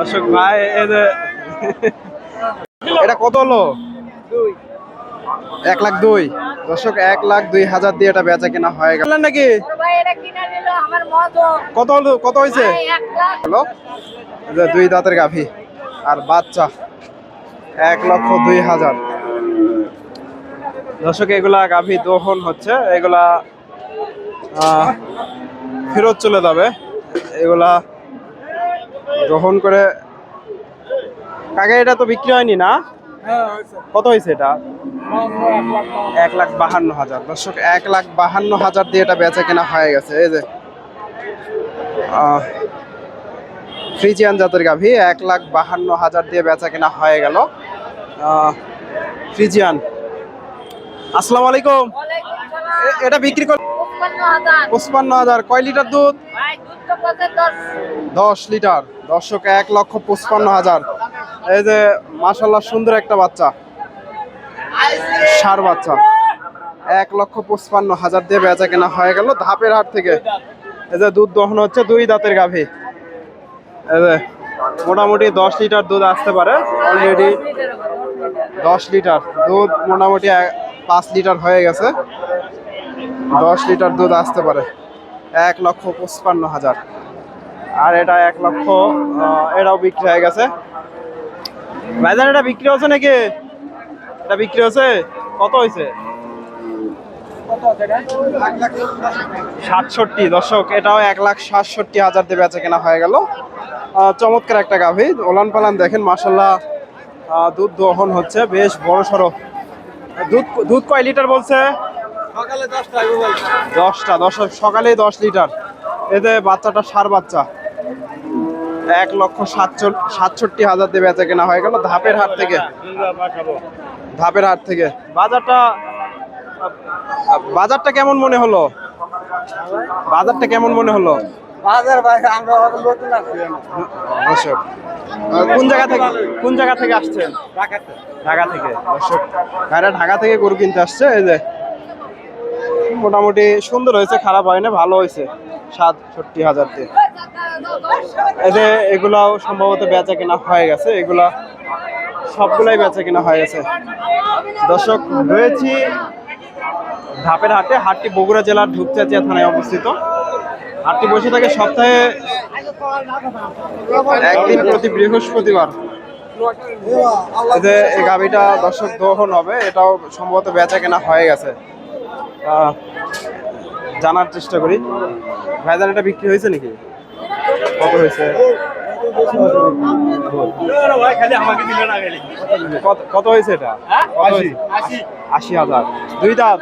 দর্শক ভাই এটা কত হলো? এক লাখ দুই। দর্শক এক লাখ দুই হাজার দিয়ে এটা বেচা কেনা হয়ে গেল। নাকি? ভাই এটা কিনে নিল আমার মতো। কত হলো কত হয়েছে? হলো? দুই দাঁতের গাভী আর বাচ্চা এক লক্ষ দুই হাজার। দর্শক এগুলা গাভী দহন হচ্ছে এগুলা ফেরত চলে যাবে। এগুলা দহন করে কাকে এটা তো বিক্রি হয়নি না? কত হয়েছে এটা? এক লাখ বাহান্ন। হাজার। দর্শক এক লাখ বাহান্ন হাজার দিয়ে এটা বেচা কেনা হয়ে গেছে এই যে। ফ্রিজিয়ান জাতের গাভী এক লাখ বাহান্ন হাজার দিয়ে বেচা কেনা হয়ে গেল। ফ্রিজিয়ান আসসালামু আলাইকুম। এ- এটা বিক্রি কর হাজার। পঁচপান্ন হাজার। কয় লিটার দুধ? দশ লিটার। দর্শক, এক লক্ষ পঁচপান্ন হাজার। এই যে মাসাল্লাহ সুন্দর একটা বাচ্চা। সার বাচ্চা। এক লক্ষ পঁচপান্ন হাজার দিয়ে বেচা কেনা হয়ে গেল ধাপের হাট থেকে। এই যে, দুধ দহন হচ্ছে দুই দাঁতের গাভী। এই যে, মোটামুটি দশ লিটার দুধ আসতে পারে অলরেডি দশ লিটার দুধ মোটামুটি পাঁচ লিটার হয়ে গেছে। দশ লিটার দুধ আসতে পারে। এক লক্ষ পঁচপান্ন হাজার। আর এটা এক লক্ষ এটাও বিক্রি হয়ে গেছে। ভাইজান এটা বিক্রি হচ্ছে নাকি? এটা বিক্রি হচ্ছে কত হয়েছে? সাতষট্টি। দর্শক এটাও এক লাখ সাতষট্টি হাজার দিয়ে বেচা কেনা হয়ে গেল। চমৎকার একটা গাভী। ওলান পালান দেখেন মাসাল্লাহ দুধ দহন হচ্ছে বেশ বড় সড়ো দুধ দুধ কয় লিটার বলছে? দশটা দশ সকালেই দশ লিটার। এতে বাচ্চাটা সার বাচ্চা। এক লক্ষ সাতষট্টি হাজার দিয়ে বেচা কেনা হয়ে গেল ধাপের হাট থেকে। ধাপের হাট থেকে। বাজারটা বাজারটা কেমন মনে হলো? বাজারটা কেমন মনে হলো? বাজার আমরা নতুন আছি। কোন জায়গা থেকে কোন জায়গা থেকে আসছেন? ঢাকা থেকে। দর্শক ভাইরা ঢাকা থেকে গরু কিনতে আসছে এই যে মোটামুটি সুন্দর হয়েছে, খারাপ হয় না ভালো হয়েছে। সাতষট্টি হাজার দিয়ে। যে এগুলাও সম্ভবত বেচা কেনা হয়ে গেছে, এগুলা সবগুলাই বেচা কেনা হয়ে গেছে। দর্শক, রয়েছি ধাপের হাটে, হাটটি বগুড়া জেলার ধূপচাচিয়া থানায় অবস্থিত। হাটটি বসে থাকে সপ্তাহে একদিন প্রতি বৃহস্পতিবার। এই যে এই গাভিটা দর্শক দহন হবে, এটাও সম্ভবত বেচা কেনা হয়ে গেছে। জানার চেষ্টা করি। ভাইজান এটা বিক্রি হয়েছে নাকি? কত হয়েছে? কত- কত হয়েছে এটা? আশি হাজার। দুই দাঁত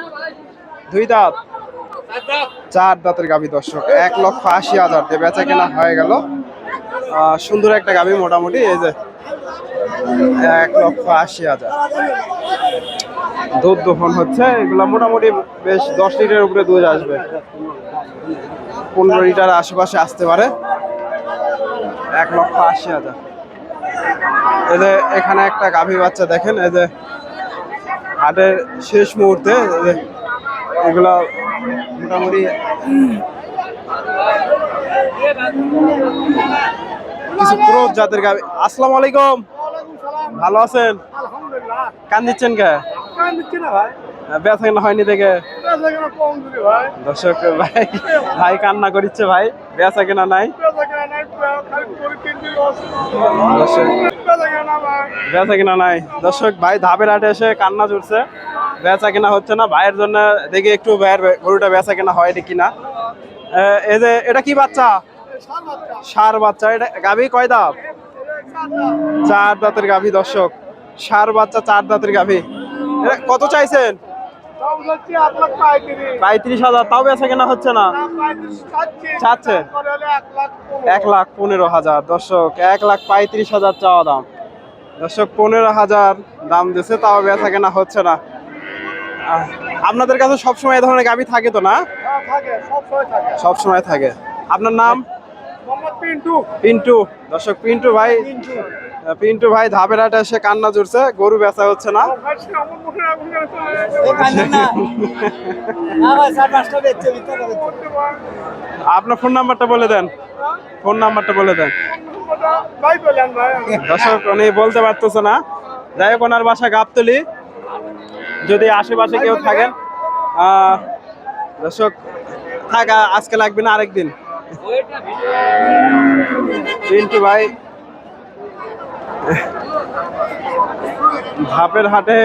দুই দাঁত। চার দাঁতের গাভী দর্শক। এক লক্ষ আশি হাজার দিয়ে বেচা কেনা হয়ে গেল। সুন্দর একটা গাভী মোটামুটি এই যে এক লক্ষ আশি হাজার। দুধ দোহন হচ্ছে এগুলো মোটামুটি বেশ দশ লিটারের উপরে দুধ আসবে। পনেরো লিটার আশেপাশে আসতে পারে। এক লক্ষ আশি হাজার। এই যে এখানে একটা গাভী বাচ্চা দেখেন এই যে হাটের শেষ মুহূর্তে এগুলা মোটামুটি কিছু ক্রোধ জাতের গাভী। আসসালামু আলাইকুম। ভালো আছেন? কান দিচ্ছেন কে? কান ব্যথা কেন হয়নি দেখে? বেচা কেনা দর্শক ভাই ভাই কান্না করিচ্ছে ভাই। বেচা কেনা নাই? বেচা কেনা নাই? দর্শক ভাই? বেচা কেনা ধাপের হাটে এসে কান্না জুড়ছে বেচা কেনা হচ্ছে না? ভাইয়ের জন্য দেখি একটু ভাইয়ের গরুটা বেচা কেনা হয় নাকি না এই যে এটা কি বাচ্চা? সার বাচ্চা। এটা গাভী কয় দাঁত। চার দাঁতের গাভী দর্শক। সার বাচ্চা চার দাঁতের গাভী। কত চাইছেন? পঁয়ত্রিশ হাজার তাও বেচা কেনা হচ্ছে না। চাচ্ছে? এক লাখ পনেরো হাজার। দর্শক এক লাখ পঁয়ত্রিশ হাজার চাওয়া দাম। দর্শক পনেরো হাজার দাম দিছে তাও বেচা কেনা হচ্ছে না। আপনাদের কাছে সবসময় এই ধরনের গাভী থাকে তো না? হ্যাঁ থাকে। আপনার নাম? পিন্টু। পিন্টু। দর্শক পিন্টু ভাই পিন্টু ভাই ধাপের হাটে এসে কান্না জুড়ছে, গরু বেচা হচ্ছে না। আপনার ফোন নাম্বারটা বলে দেন। ফোন নাম্বারটা বলে দেন। দর্শক, উনি বলতে পারতেছে না। যাই হোক, ওনার বাসা গাবতলি। যদি আশেপাশে কেউ থাকেন দর্শক, থাকা, আজকে লাগবে না আরেকদিন। পিন্টু ভাই ধাপের হাটে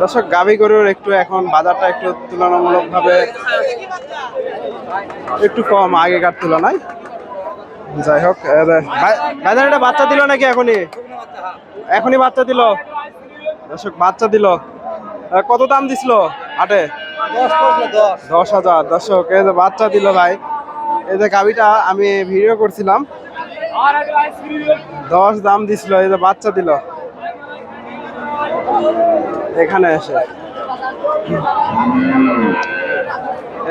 দর্শক, গাভী গরুর একটু এখন বাজারটা একটু তুলনামূলকভাবে একটু কম, আগেকার তুলনায়। যাই হোক বাজার এটা বাচ্চা দিল নাকি এখনই? এখনই বাচ্চা দিল? দর্শক, বাচ্চা দিল। কত দাম দিছিল হাটে? দশ হাজার। দর্শক এই যে বাচ্চা দিল ভাই এই যে গাভিটা আমি ভিডিও করছিলাম। দশ দাম দিছিল, এই যে বাচ্চা দিল। এখানে এসে।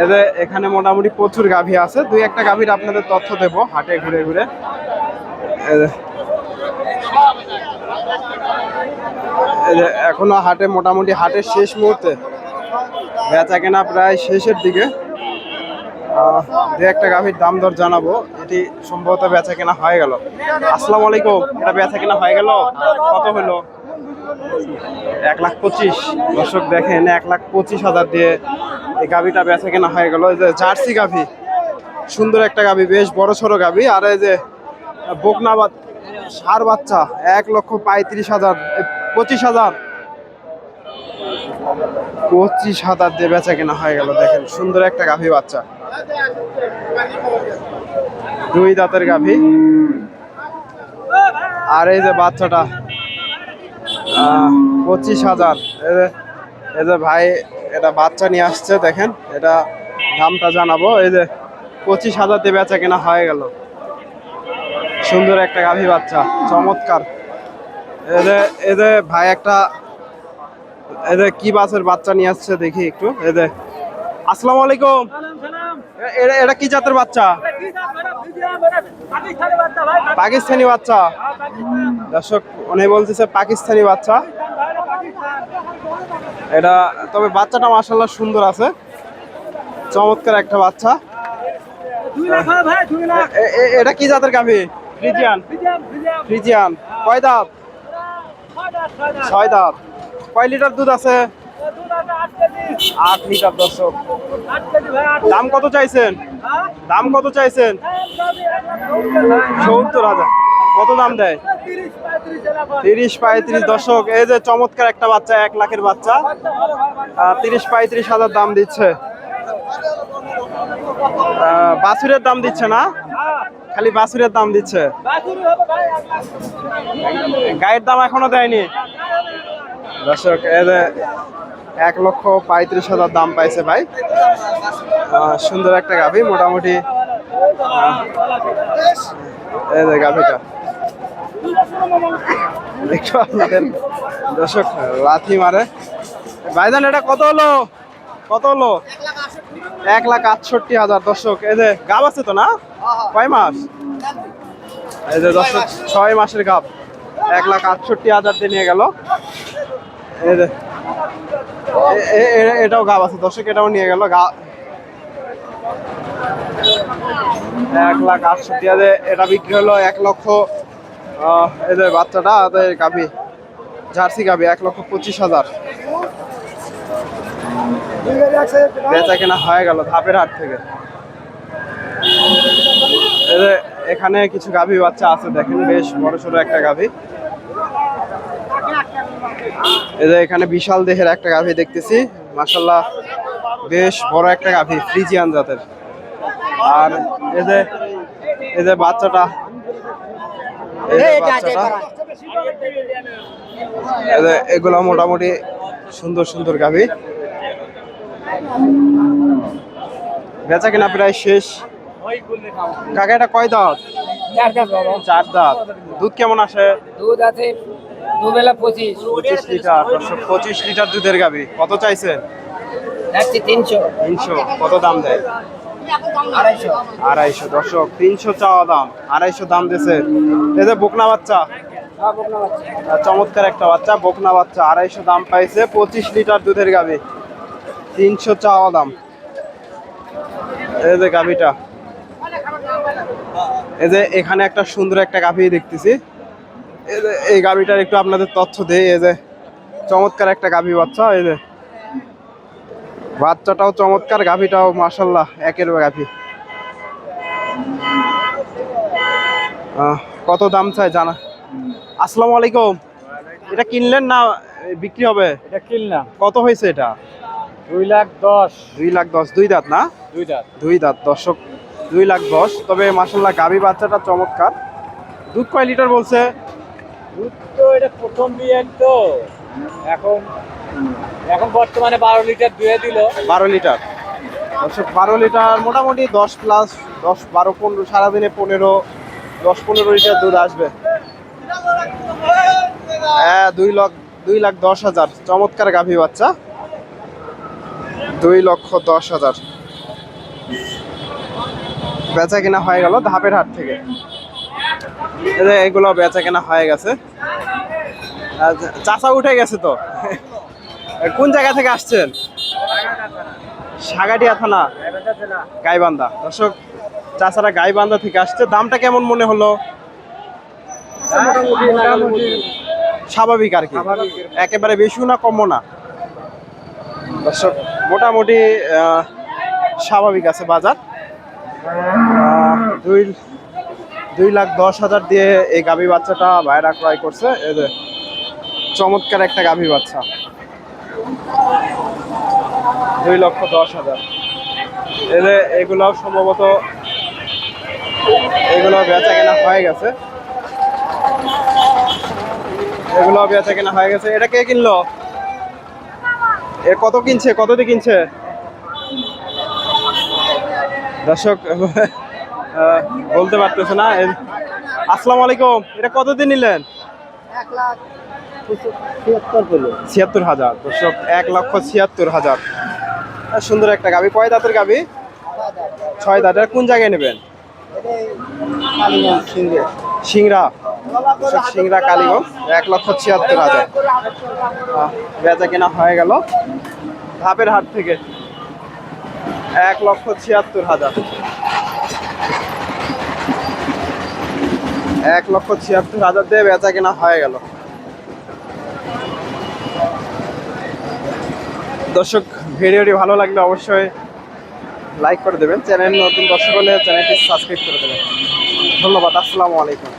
এদের এখানে মোটামুটি প্রচুর গাভী আছে। দুই একটা গাভীর আপনাদের তথ্য দেব, হাটে ঘুরে ঘুরে। এখনও হাটে মোটামুটি হাটের শেষ মুহূর্তে। বেচা কেনা প্রায় শেষের দিকে। দু একটা গাভীর দাম দর জানাব। এটি সম্ভবত বেচা কেনা হয়ে গেল। আসসালামু আলাইকুম, এটা বেচা কেনা হয়ে গেল? কত হলো? এক লাখ পঁচিশ। দর্শক দেখেন, এক লাখ পঁচিশ হাজার দিয়ে এই গাভিটা বেচা কেনা হয়ে গেল। এই যে জার্সি গাভি, সুন্দর একটা গাভী, বেশ বড় সড়ো গাভী। আর এই যে বকনা বা সার বাচ্চা, এক লক্ষ পঁয়ত্রিশ হাজার পঁচিশ হাজার। পঁচিশ হাজার দিয়ে বেচা কেনা হয়ে গেল, দেখেন, সুন্দর একটা গাভি বাচ্চা। দুই দাঁতের গাভি। আর এই যে বাচ্চাটা পঁচিশ হাজার। এই যে- ভাই, এটা বাচ্চা নিয়ে আসছে, দেখেন, এটা দামটা জানাব। এই যে, পঁচিশ হাজার দিয়ে বেচা কেনা হয়ে গেল। সুন্দর একটা গাভী বাচ্চা, চমৎকার। এই যে ভাই, একটা যে কি বাসের বাচ্চা নিয়ে আসছে, দেখি একটু। যে, আসসালামু আলাইকুম। এটা এটা কি জাতের বাচ্চা? পাকিস্তানি বাচ্চা। দর্শক উনি বলতেছে পাকিস্তানি বাচ্চা। এটা তবে বাচ্চাটা মাসাল্লাহ সুন্দর আছে। চমৎকার একটা বাচ্চা। এটা কি জাতের গাভী? ফ্রিজিয়ান। ফ্রিজিয়ান কয় দাঁত। ছয় দাঁত। কয় লিটার দুধ আছে? আট লিটার দর্শক। দাম কত চাইছেন? দাম কত চাইছেন? সত্তর হাজার। কত দাম দেয়? তিরিশ পঁয়ত্রিশ দশক এই যে চমৎকার একটা বাচ্চা, এক লাখের বাচ্চা। তিরিশ পঁয়ত্রিশ হাজার দাম দিচ্ছে। বাছুরের দাম দিচ্ছে না? খালি বাছুরের দাম দিচ্ছে। গায়ের দাম এখনও দেয়নি। দর্শক এক লক্ষ পঁয়ত্রিশ হাজার দাম পাইছে ভাই। সুন্দর একটা গাভি, মোটামুটি। এই যে গাভিটা। একটু আপনাদের দর্শক লাথি মারে। ভাইজান, এটা কত হলো? কত হলো? এক লাখ আটষট্টি হাজার দর্শক। এই যে গাব আছে তো না? কয় মাস? এই যে দর্শক, ছয় মাসের গাব। এক লাখ আটষট্টি হাজার দিয়ে নিয়ে গেল। এটাও গাব আছে, দর্শক এটাও নিয়ে গেল, গা এক লাখ আটষট্টি হাজার, এটা বিক্রি হলো এক লক্ষ এদের বাচ্চাটা এই গাভি জার্সি গাভি এক লক্ষ পঁচিশ হাজার। বেচা কেনা হয়ে গেল ধাপের হাট থেকে। এখানে কিছু গাভী বাচ্চা আছে, দেখেন বেশ বড় ছোট একটা গাভী এই যে এখানে বিশাল দেহের একটা গাভী দেখতেছি। মাসাল্লাহ বেশ বড় একটা গাভী ফ্রিজিয়ান জাতের। আর এই যে এই যে বাচ্চাটা এই যে বাচ্চাটা এই যে এগুলো মোটামুটি সুন্দর সুন্দর গাভী। বেচা কিনা প্রায় শেষ। কাকা এটা কয় দাঁত? চার দাঁত। দুধ কেমন আসে? দুধ আছে দুবেলা পঁচিশ। পঁচিশ লিটার দর্শক পঁচিশ লিটার দুধের গাভী। কত চাইছেন? তিনশো। তিনশো কত দাম দেয়? আড়াইশো। দর্শক তিনশো চাওয়া দাম। আড়াইশো দাম এই যে বকনা বাচ্চা। চমৎকার একটা বাচ্চা বকনা বাচ্চা। আড়াইশো দাম পাইছে পঁচিশ লিটার দুধের গাবি তিনশো চাওয়া দাম। এই যে গাবিটা এই যে এখানে একটা সুন্দর একটা গাভি দেখতেছি। এই গাভিটার একটু আপনাদের তথ্য দেই এই যে চমৎকার একটা গাভি বাচ্চা এই যে। বাচ্চাটাও চমৎকার গাভিটাও মাসাল্লাহ একের গাভি কত দাম চাই জানা? আসসালামু আলাইকুম। এটা কিনলেন না বিক্রি হবে? এটা কিনলাম। কত হয়েছে এটা? দুই লাখ দশ। দুই লাখ দশ দুই দাঁত না? দুই দাঁত। দুই দাঁত দর্শক দুই লাখ দশ। তবে মাসাল্লাহ গাভি বাচ্চাটা চমৎকার। দুধ কয় লিটার বলছে? দুধ তো এটা প্রথম বিয়ে তো। এখন এখন বর্তমানে বারো লিটার দুয়ে দিল। বারো লিটার। দর্শক বারো লিটার মোটামুটি দশ প্লাস দশ, বারো, পনেরো, সারাদিনে পনেরো, দশ, পনেরো লিটার দুধ আসবে। হ্যাঁ দুই লাখ দুই লাখ দশ হাজার। চমৎকার গাভী বাচ্চা। দুই লক্ষ দশ হাজার। বেচা কেনা হয়ে গেল ধাপের হাট থেকে। এগুলো বেচা কেনা হয়ে গেছে। চাচা উঠে গেছে তো। কোন জায়গা থেকে আসছেন? সাগাটিয়া থানা। গাইবান্ধা। দর্শক, চাচারা গাইবান্ধা থেকে আসছে। দামটা কেমন মনে হলো? স্বাভাবিক আর কি। একেবারে বেশিও না, কমও না। দর্শক, মোটামুটি স্বাভাবিক আছে বাজার। দুই দুই লাখ দশ হাজার দিয়ে এই গাভী বাচ্চাটা ভাইরা ক্রয় করছে। যে চমৎকার একটা গাভী বাচ্চা। দুই লক্ষ দশ হাজার। এদের এগুলো সম্ভবত এগুলো বেচা কেনা হয়ে গেছে। এগুলো বেচা কেনা হয়ে গেছে। এটা কে কিনলো? এ কত কিনছে? কত দিয়ে কিনছে? দর্শক বলতে পারতেছে না। আসসালামু আলাইকুম। এটা কত দিয়ে নিলেন ছিয়াত্তর হাজার। দর্শক এক লক্ষ ছিয়াত্তর হাজার। সুন্দর একটা গাবি। কয় দাঁতের গাবি? ছয় দাঁত কোন জায়গায় নেবেন? সিংড়া। দর্শক, সিংড়া কালীগঞ্জ এক লক্ষ ছিয়াত্তর হাজার। বেচা কেনা হয়ে গেল। ধাপের হাট থেকে। এক লক্ষ ছিয়াত্তর হাজার। এক লক্ষ ছিয়াত্তর হাজার দিয়ে বেচা কেনা হয়ে গেল। দর্শক, ভিডিওটি ভালো লাগলে অবশ্যই লাইক করে দেবেন। চ্যানেল নতুন দর্শক হলে চ্যানেলটি সাবস্ক্রাইব করে দেবেন। ধন্যবাদ, আসসালামু আলাইকুম।